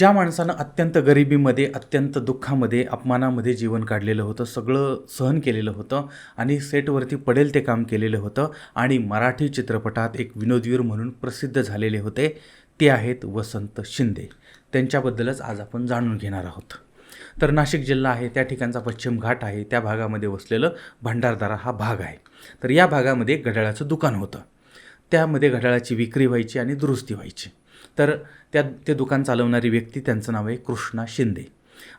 ज्या माणसानं अत्यंत गरिबीमध्ये अत्यंत दुःखामध्ये अपमानामध्ये जीवन काढलेलं होतं सगळं सहन केलेलं होतं आणि सेटवरती पडेल ते काम केलेलं होतं आणि मराठी चित्रपटात एक विनोदवीर म्हणून प्रसिद्ध झालेले होते ते आहेत वसंत शिंदे. त्यांच्याबद्दलच आज आपण जाणून घेणार आहोत. तर नाशिक जिल्हा आहे त्या ठिकाणचा पश्चिम घाट आहे त्या भागामध्ये वसलेलं भंडारदारा हा भाग आहे. तर या भागामध्ये घड्याळाचं दुकान होतं. त्यामध्ये घड्याळाची विक्री व्हायची आणि दुरुस्ती व्हायची. तर त्या ते दुकान चालवणारी व्यक्ती त्यांचं नाव आहे कृष्णा शिंदे.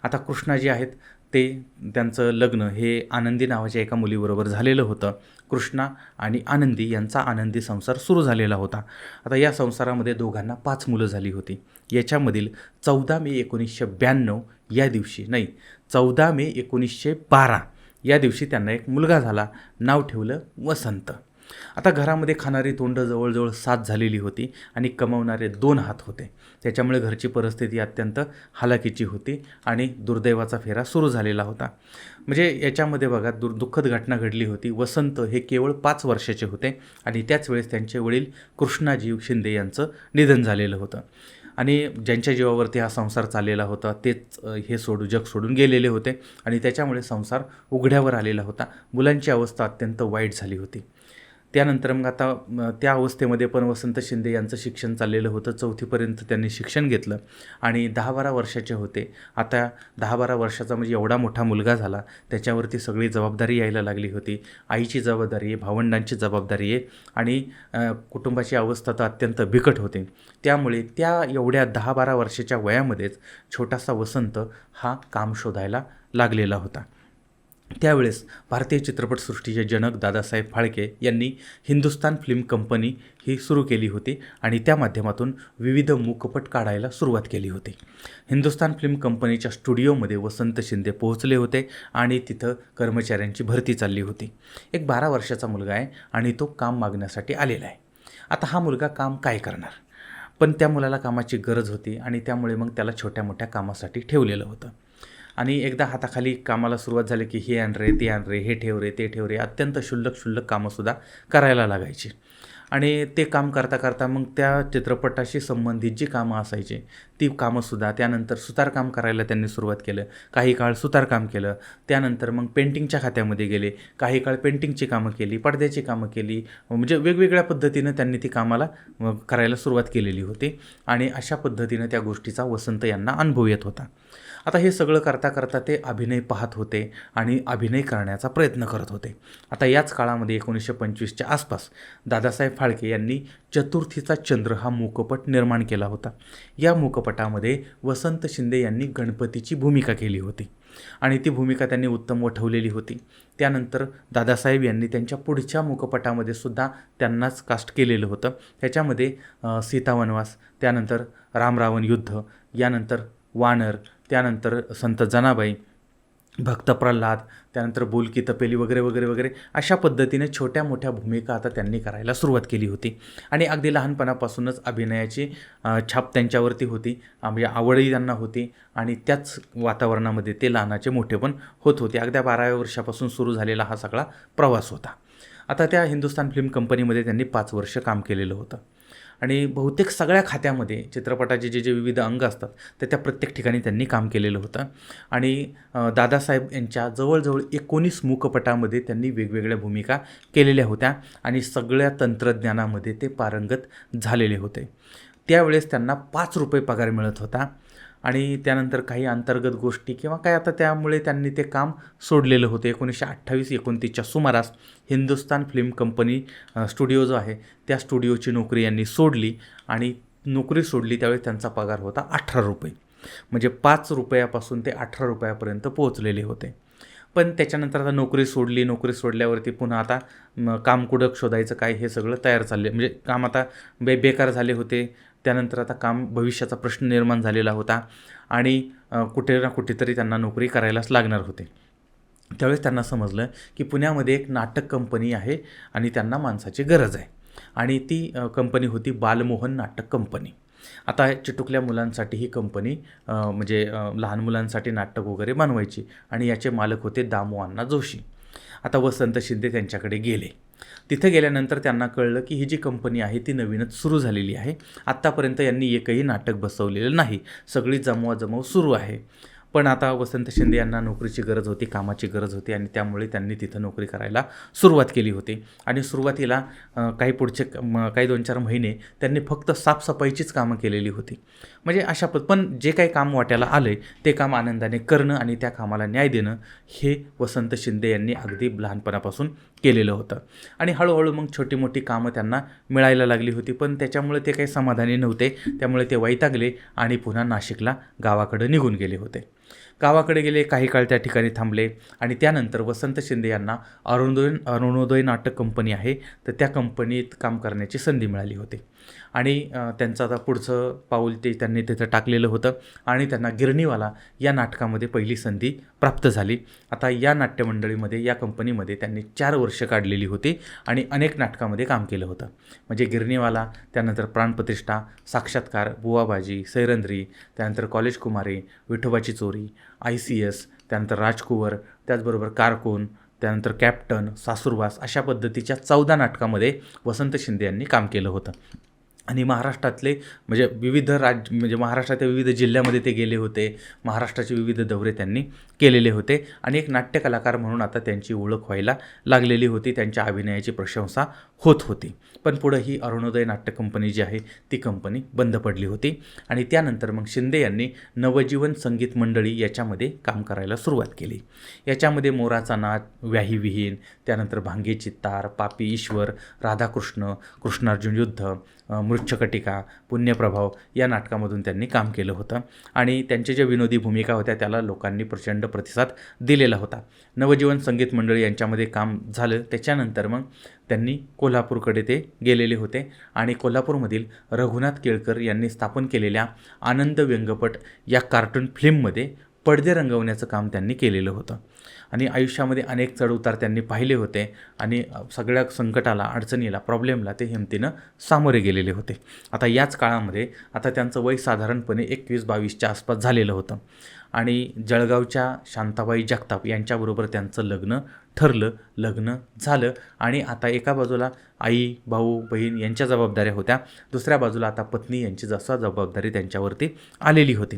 आता कृष्णा जे आहेत ते त्यांचं लग्न हे आनंदी नावाच्या एका मुलीबरोबर झालेलं होतं. कृष्णा आणि आनंदी यांचा आनंदी संसार सुरू झालेला होता. आता या संसारामध्ये दोघांना पाच मुलं झाली होती. याच्यामधील चौदा मे एकोणीसशे ब्याण्णव या दिवशी नाही चौदा मे एकोणीसशे बारा या दिवशी त्यांना एक मुलगा झाला. नाव ठेवलं वसंत. आता घरामध्ये खाणारी तोंड जवळजवळ सात झालेली होती आणि कमवणारे दोन हात होते. त्याच्यामुळे घरची परिस्थिती अत्यंत हालाकीची होती आणि दुर्दैवाचा फेरा सुरू झालेला होता. म्हणजे याच्यामध्ये बघा दुर् दुःखद घटना घडली होती. वसंत हे केवळ पाच वर्षाचे होते आणि त्याच वेळेस त्यांचे वडील कृष्णाजीव शिंदे यांचं निधन झालेलं होतं. आणि ज्यांच्या जीवावरती हा संसार चाललेला होता तेच हे सोडू जग सोडून गेलेले होते आणि त्याच्यामुळे संसार उघड्यावर आलेला होता. मुलांची अवस्था अत्यंत वाईट झाली होती. त्यानंतर मग आता त्या अवस्थेमध्ये पण वसंत शिंदे यांचं शिक्षण चाललेलं होतं. चौथीपर्यंत त्यांनी शिक्षण घेतलं आणि दहा बारा वर्षाचे होते. आता दहा बारा वर्षाचा म्हणजे एवढा मोठा मुलगा झाला त्याच्यावरती सगळी जबाबदारी यायला लागली होती. आईची जबाबदारी आहे भावंडांची जबाबदारी आहे आणि कुटुंबाची अवस्था तर अत्यंत बिकट होते. त्यामुळे त्या एवढ्या दहा बारा वर्षाच्या वयामध्येच छोटासा वसंत हा काम शोधायला लागलेला होता. त्यावेळेस भारतीय चित्रपटसृष्टीचे जनक दादासाहेब फाळके यांनी हिंदुस्तान फिल्म कंपनी ही सुरू केली होती आणि त्या माध्यमातून विविध मूकपट काढायला सुरुवात केली होती. हिंदुस्तान फिल्म कंपनीच्या स्टुडिओमध्ये वसंत शिंदे पोहोचले होते आणि तिथं कर्मचाऱ्यांची भरती चालली होती. एक बारा वर्षाचा मुलगा आहे आणि तो काम मागण्यासाठी आलेला आहे. आता हा मुलगा काम काय करणार? पण त्या मुलाला कामाची गरज होती आणि त्यामुळे मग त्याला छोट्या मोठ्या कामासाठी ठेवलेलं होतं. आणि एकदा हाताखाली कामाला सुरुवात झाली की हे आण रे ते आण रे हे ठेव रे ते ठेव रे अत्यंत शुल्लक शुल्लक कामंसुद्धा करायला लागायची. आणि ते काम करता करता मग त्या चित्रपटाशी संबंधित जी कामं असायची ती कामंसुद्धा त्यानंतर सुतारकाम करायला त्यांनी सुरुवात केलं. काही काळ सुतारकाम केलं त्यानंतर मग पेंटिंगच्या खात्यामध्ये गेले. काही काळ पेंटिंगची कामं केली पडद्याची कामं केली म्हणजे वेगवेगळ्या पद्धतीनं त्यांनी ती कामाला करायला सुरुवात केलेली होती. आणि अशा पद्धतीनं त्या गोष्टीचा वसंत यांना अनुभव येत होता. आता हे सगळं करता करता ते अभिनय पाहत होते आणि अभिनय करण्याचा प्रयत्न करत होते. आता याच काळामध्ये एकोणीसशे पंचवीसच्या आसपास दादासाहेब फाळके यांनी चतुर्थीचा चंद्र हा मूकपट निर्माण केला होता. या मूकपटामध्ये वसंत शिंदे यांनी गणपतीची भूमिका केली होती आणि ती भूमिका त्यांनी उत्तम वठवलेली होती. त्यानंतर दादासाहेब यांनी त्यांच्या पुढच्या मूकपटामध्ये सुद्धा त्यांनाच कास्ट केलेलं होतं. त्याच्यामध्ये सीतावनवास सीता वनवास त्यानंतर रामरावण युद्ध यानंतर वानर त्यानंतर संत जनाबाई भक्त प्रल्हाद त्यानंतर बोलकी तपेली वगैरे वगैरे वगैरे अशा पद्धतीने छोट्या मोठ्या भूमिका आता त्यांनी करायला सुरुवात केली होती. आणि अगदी लहानपणापासूनच अभिनयाची छाप त्यांच्यावरती होती. म्हणजे आवडही त्यांना होती आणि त्याच वातावरणामध्ये ते लहानाचे मोठे पण होत होते. अगद्या बाराव्या वर्षापासून सुरू झालेला हा सगळा प्रवास होता. आता त्या हिंदुस्तान फिल्म कंपनीमध्ये त्यांनी पाच वर्ष काम केलेलं होतं. आणि बहुतेक सगळ्या खात्यामध्ये चित्रपटाचे जे जे विविध अंग असतात ते त्या प्रत्येक ठिकाणी त्यांनी काम केलेलं होतं. आणि दादासाहेब यांच्या जवळजवळ एकोणीस मूकपटामध्ये त्यांनी वेगवेगळ्या भूमिका केलेल्या होत्या आणि सगळ्या तंत्रज्ञानामध्ये ते पारंगत झालेले होते. त्यावेळेस त्यांना पाच रुपये पगार मिळत होता. आणि त्यानंतर काही अंतर्गत गोष्टी किंवा काय आता त्यामुळे त्यांनी ते काम सोडलेलं होतं. एकोणीसशे अठ्ठावीस एकोणतीसच्या सुमारास हिंदुस्तान फिल्म कंपनी स्टुडिओ जो आहे त्या स्टुडिओची नोकरी यांनी सोडली आणि नोकरी सोडली त्यावेळी त्यांचा पगार होता अठरा रुपये. म्हणजे पाच रुपयापासून ते अठरा रुपयापर्यंत पोहोचलेले होते. पण त्याच्यानंतर आता नोकरी सोडली नोकरी सोडल्यावरती पुन्हा आता काम कुडक शोधायचं काय हे सगळं तयार चालले म्हणजे काम आता बे बेकार झाले होते. त्यानंतर आता काम भविष्याचा प्रश्न निर्माण झालेला होता आणि कुठे ना कुठेतरी त्यांना नोकरी करायलाच लागणार होते. त्यावेळेस त्यांना समजलं की पुण्यामध्ये एक नाटक कंपनी आहे आणि त्यांना माणसाची गरज आहे. आणि ती कंपनी होती बालमोहन नाटक कंपनी. आता चिटुकल्या मुलांसाठी ही कंपनी म्हणजे लहान मुलांसाठी नाटक वगैरे बनवायची आणि याचे मालक होते दामोअण्णा जोशी. आता वसंत शिंदे त्यांच्याकडे गेले. तिथे गेल्यानंतर त्यांना कळलं की ही जी कंपनी आहे ती नवीनच सुरू झालेली आहे. आत्तापर्यंत यांनी एकही नाटक बसवलेलं नाही. सगळी जमवाजमव सुरू आहे. पण आता वसंत शिंदे यांना नोकरीची गरज होती कामाची गरज होती आणि त्यामुळे त्यांनी तिथं नोकरी करायला सुरुवात केली होती. आणि सुरुवातीला काही पुढचे म- काही दोन चार महिने त्यांनी फक्त साफसफाईचीच कामं केलेली होती. म्हणजे अशा पद पण जे काही काम वाट्याला आलं आहे ते काम आनंदाने करणं आणि त्या कामाला न्याय देणं हे वसंत शिंदे यांनी अगदी लहानपणापासून केलेलं होतं. आणि हळूहळू मग छोटी मोठी कामं त्यांना मिळायला लागली होती पण त्याच्यामुळे ते काही समाधानी नव्हते. त्यामुळे ते वैतागले आणि पुन्हा नाशिकला गावाकडे निघून गेले होते. गावाकडे गेले काही काळ त्या ठिकाणी थांबले आणि त्यानंतर वसंत शिंदे यांना अरुणोदय अरुणोदय नाटक कंपनी आहे तर त्या कंपनीत काम करण्याची संधी मिळाली होती. आणि त्यांचं आता पुढचं पाऊल ते त्यांनी तिथं टाकलेलं होतं आणि त्यांना गिरणीवाला या नाटकामध्ये पहिली संधी प्राप्त झाली. आता या नाट्यमंडळीमध्ये या कंपनीमध्ये त्यांनी चार वर्ष काढलेली होती आणि अनेक नाटकामध्ये काम केलं होतं. म्हणजे गिरणीवाला त्यानंतर प्राणप्रतिष्ठा साक्षात्कार बुवाबाजी सैरंद्री त्यानंतर कॉलेज कुमारी विठोबाची चोरी आय सी एस त्यानंतर राजकुवर त्याचबरोबर कारकून त्यानंतर कॅप्टन सासूरवास अशा पद्धतीच्या चौदा नाटकामध्ये वसंत शिंदे यांनी काम केलं होतं. आणि महाराष्ट्रातले म्हणजे विविध राज्य म्हणजे महाराष्ट्राच्या विविध जिल्ह्यामध्ये ते गेले होते. महाराष्ट्राचे विविध दौरे त्यांनी केलेले होते. आणि एक नाट्यकलाकार म्हणून आता त्यांची ओळख व्हायला लागलेली होती. त्यांच्या अभिनयाची प्रशंसा होत होती. पण पुढं ही अरुणोदय नाट्य कंपनी जी आहे ती कंपनी बंद पडली होती. आणि त्यानंतर मग शिंदे यांनी नवजीवन संगीत मंडळी याच्यामध्ये काम करायला सुरुवात केली. याच्यामध्ये मोराचा नाच व्याहीविहीन त्यानंतर भांगे चित्तार पापी ईश्वर राधाकृष्ण कृष्णार्जुन युद्ध मृच्छकटिका पुण्यप्रभाव या नाटकामधून त्यांनी काम केलं होतं. आणि त्यांच्या ज्या विनोदी भूमिका होत्या त्याला लोकांनी प्रचंड प्रतिसाद दिलेला होता. नवजीवन संगीत मंडळी यांच्यामध्ये काम झालं. त्याच्यानंतर मग त्यांनी कोल्हापूरकडे ते गेलेले होते. आणि कोल्हापूरमधील रघुनाथ केळकर यांनी स्थापन केलेल्या आनंद व्यंगपट या कार्टून फिल्ममध्ये पडदे रंगवण्याचं काम त्यांनी केलेलं होतं. आणि आयुष्यामध्ये अनेक चढउतार त्यांनी पाहिले होते आणि सगळ्या संकटाला अडचणीला प्रॉब्लेमला ते हिमतीनं सामोरे गेलेले होते. आता याच काळामध्ये आता त्यांचं वय साधारणपणे एकवीस बावीसच्या आसपास झालेलं होतं. आणि जळगावच्या शांताबाई जगताप यांच्याबरोबर त्यांचं लग्न ठरलं लग्न झालं आणि आता एका बाजूला आई भाऊ बहीण यांच्या जबाबदाऱ्या होत्या. दुसऱ्या बाजूला आता पत्नी यांची जसा जबाबदारी त्यांच्यावरती आलेली होती.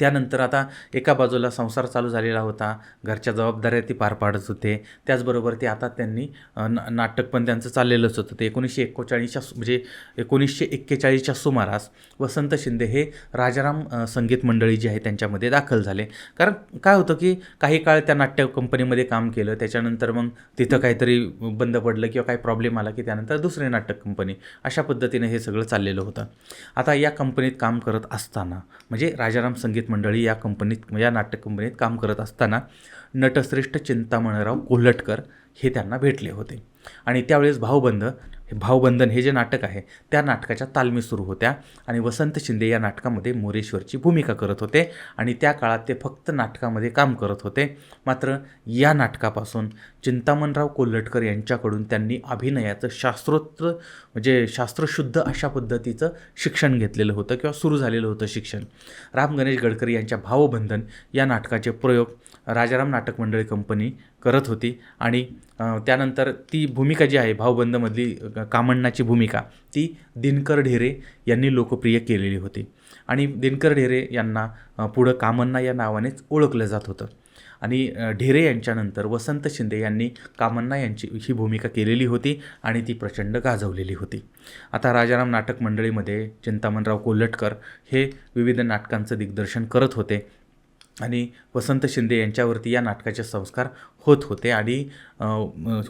त्यानंतर आता एका बाजूला संसार चालू झालेला होता. घरच्या जबाबदाऱ्या ती पार पाडत होते. त्याचबरोबर ते आता त्यांनी ना नाटक पण त्यांचं चाललेलंच होतं. ते एकोणीसशे एकोचाळीसच्या म्हणजे एकोणीसशे एक्केचाळीसच्या सुमारास वसंत शिंदे हे राजाराम संगीत मंडळी जी आहे त्यांच्यामध्ये दाखल झाले. कारण काय होतं की काही काळ त्या नाट्य कंपनीमध्ये काम केलं. त्याच्यानंतर मग तिथं काहीतरी बंद पडलं किंवा काही प्रॉब्लेम आला की त्यानंतर दुसरी नाटक कंपनी अशा पद्धतीने हे सगळं चाललेलं होतं. आता या कंपनीत काम करत असताना म्हणजे राजाराम संगीत मंडळी या कंपनीत या नाटक कंपनीत काम करत असताना नटश्रेष्ठ चिंतामणराव कोल्हटकर हे त्यांना भेटले होते. आणि त्यावेळेस भाऊबंद हे भावबंधन हे जे नाटक आहे त्या नाटकाच्या तालमी सुरू होत्या आणि वसंत शिंदे या नाटकामध्ये मोरेश्वरची भूमिका करत होते आणि त्या काळात ते फक्त नाटकामध्ये काम करत होते. मात्र या नाटकापासून चिंतामणराव कोल्हटकर यांच्याकडून त्यांनी अभिनयाचं शास्त्रोत्र म्हणजे शास्त्रशुद्ध अशा पद्धतीचं शिक्षण घेतलेलं होतं किंवा सुरू झालेलं होतं शिक्षण. राम गणेश गडकरी यांच्या भावबंधन या नाटकाचे प्रयोग राजाराम नाटक मंडळी कंपनी करत होती. आणि त्यानंतर ती भूमिका जी आहे भाऊबंदमधली कामण्णाची भूमिका ती दिनकर ढेरे यांनी लोकप्रिय केलेली होती. आणि दिनकर ढेरे यांना पुढं कामण्णा या नावानेच ओळखलं जात होतं. आणि ढेरे यांच्यानंतर वसंत शिंदे यांनी कामण्णा यांची ही भूमिका केलेली होती आणि ती प्रचंड गाजवलेली होती. आता राजाराम नाटक मंडळीमध्ये चिंतामणराव कोल्हटकर हे विविध नाटकांचं दिग्दर्शन करत होते. आणि वसंत शिंदे यांच्यावरती या नाटकाचे संस्कार होत होते आणि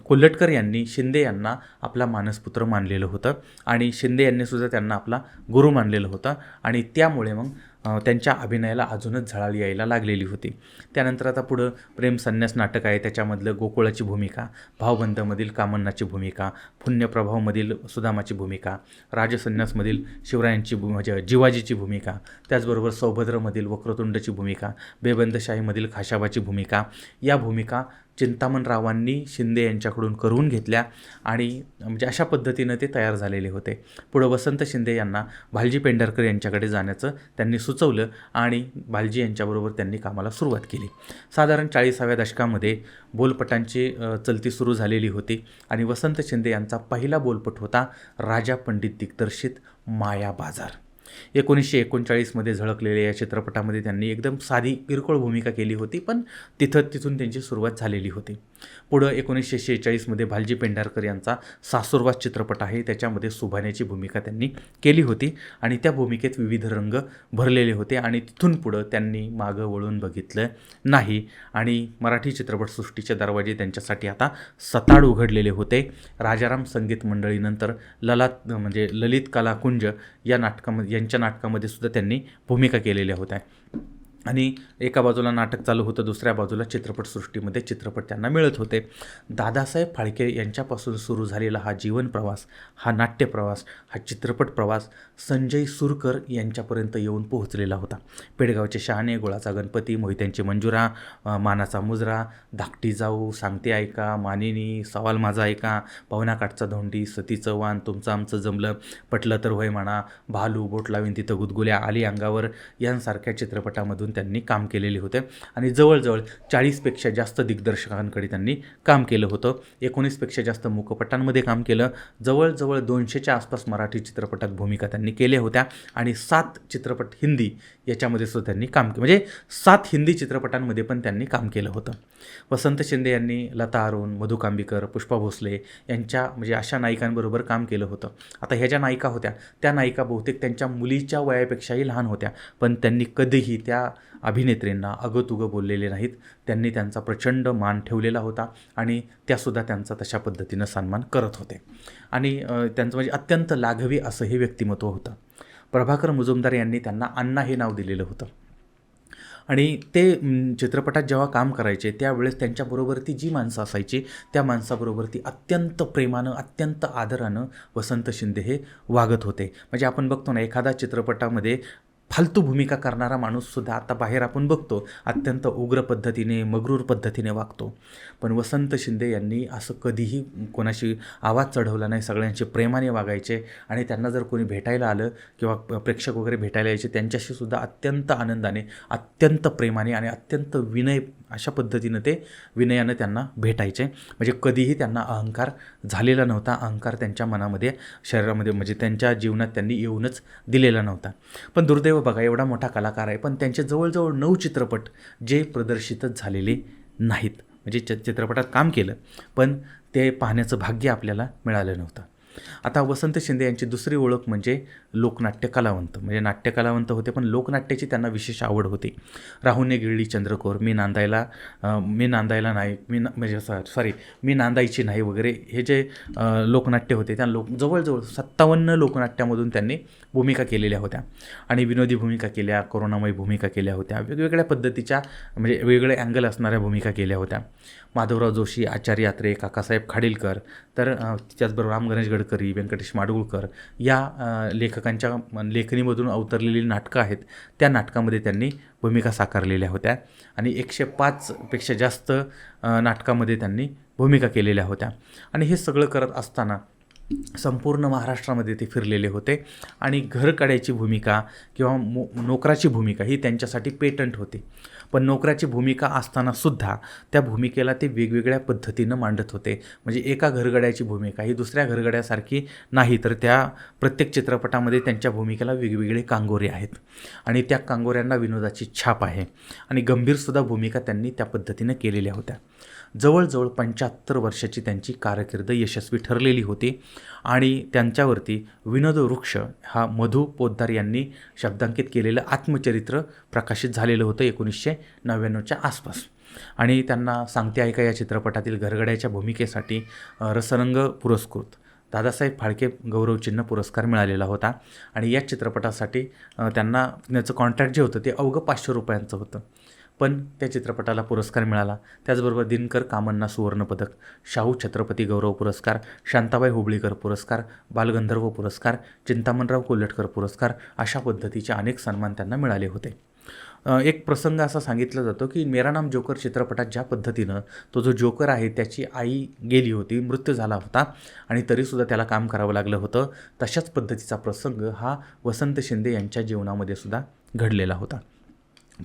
कोल्हटकर यांनी शिंदे यांना आपला मानसपुत्र मानलेलं होतं आणि शिंदे यांनीसुद्धा त्यांना आपला गुरु मानलेलं होतं आणि त्यामुळे मग त्यांच्या अभिनयाला अजूनच झळाळी यायला लागलेली होती. त्यानंतर आता पुढं प्रेम संन्यास नाटक आहे त्याच्यामधलं गोकुळाची भूमिका भावबंधमधील कामन्नाची भूमिका पुण्यप्रभावमधील सुदामाची भूमिका राजसन्यासमधील शिवरायांची भू म्हणजे जिवाजीची भूमिका त्याचबरोबर सौभद्रमधील वक्रतुंडची भूमिका बेबंदशाहीमधील खाशाबाची भूमिका या भूमिका चिंतामणरावांनी शिंदे यांच्याकडून करून घेतल्या आणि म्हणजे अशा पद्धतीनं ते तयार झालेले होते. पुढं वसंत शिंदे यांना भालजी पेंढारकर यांच्याकडे जाण्याचं त्यांनी सुचवलं आणि भालजी यांच्याबरोबर त्यांनी कामाला सुरुवात केली. साधारण चाळीसाव्या दशकामध्ये बोलपटांची चलती सुरू झालेली होती आणि वसंत शिंदे यांचा पहिला बोलपट होता राजा पंडित दिग्दर्शित माया बाजार. एकोणीसशे एकोणचाळीसमध्ये झळकलेल्या या चित्रपटामध्ये त्यांनी एकदम साधी किरकोळ भूमिका केली होती पण तिथं तिथून त्यांची सुरुवात झालेली होती. पुढं एकोणीसशे शेहेचाळीसमध्ये भालजी पेंढारकर यांचा सासुरवास चित्रपट आहे. त्याच्यामध्ये सुभाण्याची भूमिका त्यांनी केली होती आणि त्या भूमिकेत विविध रंग भरलेले होते आणि तिथून पुढं त्यांनी मागं वळून बघितलं नाही. आणि मराठी चित्रपटसृष्टीचे दरवाजे त्यांच्यासाठी आता सताड उघडलेले होते. राजाराम संगीत मंडळीनंतर ललात म्हणजे ललित कलाकुंज या नाटकामध्ये यांच्या नाटकामध्ये सुद्धा त्यांनी भूमिका केलेल्या होत्या. आणि एका बाजूला नाटक चालू होतं दुसऱ्या बाजूला चित्रपटसृष्टीमध्ये चित्रपट त्यांना मिळत होते. दादासाहेब फाळके यांच्यापासून सुरू झालेला हा जीवन प्रवास हा नाट्य प्रवास हा चित्रपट प्रवास संजय सुरकर यांच्यापर्यंत येऊन पोहोचलेला होता. पेडगावचे शहाणे गोळाचा गणपती मोहित्यांची मंजुरा मानाचा मुजरा धाकटी जाऊ सांगते ऐका मानिनी सवाल माझा ऐका पवनाकाठचा धोंडी सती चव्हाण तुमचं आमचं जमलं पटलं तर होय म्हणा भालू बोट लावीन तिथं गुदगुल्या आली अंगावर यांसारख्या चित्रपटामधून त्यांनी काम केलेले होते. आणि जवळजवळ चाळीसपेक्षा जास्त दिग्दर्शकांकडे त्यांनी काम केलं होतं. एकोणीसपेक्षा जास्त मुकपटांमध्ये काम केलं. जवळजवळ दोनशेच्या आसपास मराठी चित्रपटात भूमिका त्यांनी केल्या होत्या. आणि सात चित्रपट हिंदी याच्यामध्ये सुद्धा त्यांनी काम केलं. म्हणजे सात हिंदी चित्रपटांमध्ये पण त्यांनी काम केलं होतं. वसंत शिंदे यांनी लता अरुण मधुकांबीकर पुष्पा भोसले यांच्या म्हणजे अशा नायिकांबरोबर काम केलं होतं. आता ह्या ज्या नायिका होत्या त्या नायिका बहुतेक त्यांच्या मुलीच्या वयापेक्षाही लहान होत्या. पण त्यांनी कधीही त्या अभिनेत्रींना अगतुगं बोललेले नाहीत. त्यांनी त्यांचा प्रचंड मान ठेवलेला होता आणि त्यासुद्धा त्यांचा तशा पद्धतीनं सन्मान करत होते. आणि त्यांचं म्हणजे अत्यंत लाघवी असं हे व्यक्तिमत्व होतं. प्रभाकर मुजुमदार यांनी त्यांना अण्णा हे नाव दिलेलं होतं. आणि ते चित्रपटात जेव्हा काम करायचे त्यावेळेस त्यांच्याबरोबर ती जी माणसं असायची त्या माणसाबरोबर ती अत्यंत प्रेमानं अत्यंत आदरानं वसंत शिंदे हे वागत होते. म्हणजे आपण बघतो ना एखादा चित्रपटामध्ये फालतू भूमिका करणारा माणूससुद्धा आता बाहेर आपण बघतो अत्यंत उग्र पद्धतीने मगरूर पद्धतीने वागतो. पण वसंत शिंदे यांनी असं कधीही कोणाशी आवाज चढवला नाही सगळ्यांशी प्रेमाने वागायचे आणि त्यांना जर कोणी भेटायला आलं किंवा प्रेक्षक वगैरे भेटायला यायचे त्यांच्याशी सुद्धा अत्यंत आनंदाने अत्यंत प्रेमाने आणि अत्यंत विनय अशा पद्धतीनं ते विनयानं त्यांना भेटायचे. म्हणजे कधीही त्यांना अहंकार झालेला नव्हता. अहंकार त्यांच्या मनामध्ये शरीरामध्ये म्हणजे त्यांच्या जीवनात त्यांनी येऊनच दिलेला नव्हता. पण दुर्दैव बघा एवढा मोठा कलाकार आहे. पण त्यांचे जवळजवळ नऊ चित्रपट जे प्रदर्शितच झालेले नाहीत. म्हणजे च चित्रपटात काम केलं. पण ते पाहण्याचं भाग्य आपल्याला मिळालं नव्हतं. आता वसंत शिंदे यांची दुसरी ओळख म्हणजे लोकनाट्य कलावंत म्हणजे नाट्य कलावंत होते पण लोकनाट्याची त्यांना विशेष आवड होती. राहुने गिळली चंद्रकोर मी नांदायला मी नांदायला नाही मी ना म्हणजे सॉरी मी नांदायची नाही वगैरे हे जे लोकनाट्य होते त्या लोक जवळजवळ सत्तावन्न लोकनाट्यामधून त्यांनी भूमिका केलेल्या होत्या. आणि विनोदी भूमिका केल्या कोरोनामयी भूमिका केल्या होत्या वेगवेगळ्या पद्धतीच्या म्हणजे वेगळे अँगल असणाऱ्या भूमिका केल्या होत्या. माधवराव जोशी आचार्य यात्रे काकासाहेब खाडीलकर तर त्याचबरोबर राम गणेश गडकर व्यंकटेश माडगुळकर या लेखकांच्या लेखणीमधून अवतरलेली नाटकं आहेत. त्या नाटकामध्ये त्यांनी भूमिका साकारलेल्या होत्या आणि एकशे पाचपेक्षा जास्त नाटकामध्ये त्यांनी भूमिका केलेल्या होत्या. आणि हे सगळं करत असताना संपूर्ण महाराष्ट्रामध्ये ते फिरलेले होते आणि घरकड्याची भूमिका किंवा मो नोकराची भूमिका ही त्यांच्यासाठी पेटंट होती. पण नोकराची भूमिका असतानासुद्धा त्या भूमिकेला ते वेगवेगळ्या पद्धतीनं मांडत होते. म्हणजे एका घरगड्याची भूमिका ही दुसऱ्या घरगड्यासारखी नाही तर त्या प्रत्येक चित्रपटामध्ये त्यांच्या भूमिकेला वेगवेगळे कांगोरे आहेत. आणि त्या कांगोऱ्यांना विनोदाची छाप आहे. आणि गंभीरसुद्धा भूमिका त्यांनी त्या पद्धतीनं केलेल्या होत्या. जवळजवळ पंच्याहत्तर वर्षाची त्यांची कारकीर्द यशस्वी ठरलेली होती. आणि त्यांच्यावरती विनोद वृक्ष हा मधु पोद्दार यांनी शब्दांकित केलेलं आत्मचरित्र प्रकाशित झालेलं होतं एकोणीसशे नव्याण्णवच्या आसपास. आणि त्यांना सांगते ऐका या चित्रपटातील घरगड्याच्या भूमिकेसाठी रसरंग पुरस्कृत. दादासाहेब फाळके गौरवचिन्ह पुरस्कार मिळालेला होता. आणि या चित्रपटासाठी त्यांना त्याचं कॉन्ट्रॅक्ट जे होतं ते अवघं पाचशे रुपयांचं होतं. पण त्या चित्रपटाला पुरस्कार मिळाला. त्याचबरोबर दिनकर कामन्ना सुवर्णपदक शाहू छत्रपती गौरव पुरस्कार शांताबाई हुबळीकर पुरस्कार बालगंधर्व पुरस्कार चिंतामणराव कोल्हटकर पुरस्कार अशा पद्धतीचे अनेक सन्मान त्यांना मिळाले होते. एक प्रसंग असा सांगितला जातो की मेरा नाम जोकर चित्रपटात ज्या पद्धतीनं तो जो जोकर आहे त्याची आई गेली होती मृत्यू झाला होता आणि तरीसुद्धा त्याला काम करावं लागलं होतं तशाच पद्धतीचा प्रसंग हा वसंत शिंदे यांच्या जीवनामध्ये सुद्धा घडलेला होता.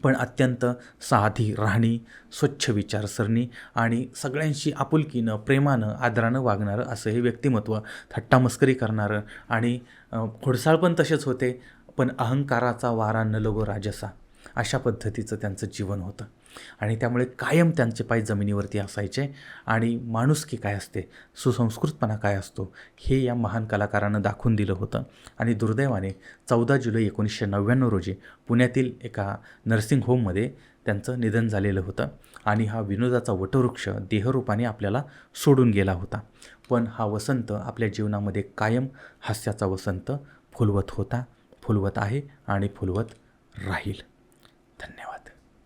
पण अत्यंत साधी राहणी स्वच्छ विचारसरणी आणि सगळ्यांशी आपुलकीनं प्रेमानं आदरानं वागणारं असं हे व्यक्तिमत्व थट्टामस्करी करणारं आणि खोडसाळ पण तसेच होते पण अहंकाराचा वारा न लगो राजसा. अशा पद्धतीचं त्यांचं जीवन होतं. आणि त्यामुळे कायम त्यांचे पाय जमिनीवरती असायचे. आणि माणुसकी काय असते सुसंस्कृतपणा काय असतो हे या महान कलाकारानं दाखवून दिलं होतं. आणि दुर्दैवाने चौदा जुलै एकोणीसशे नव्याण्णव रोजी पुण्यातील एका नर्सिंग होममध्ये त्यांचं निधन झालेलं होतं. आणि हा विनोदाचा वटवृक्ष देहरूपाने आपल्याला सोडून गेला होता. पण हा वसंत आपल्या जीवनामध्ये कायम हास्याचा वसंत फुलवत होता फुलवत आहे आणि फुलवत राहील. धन्यवाद.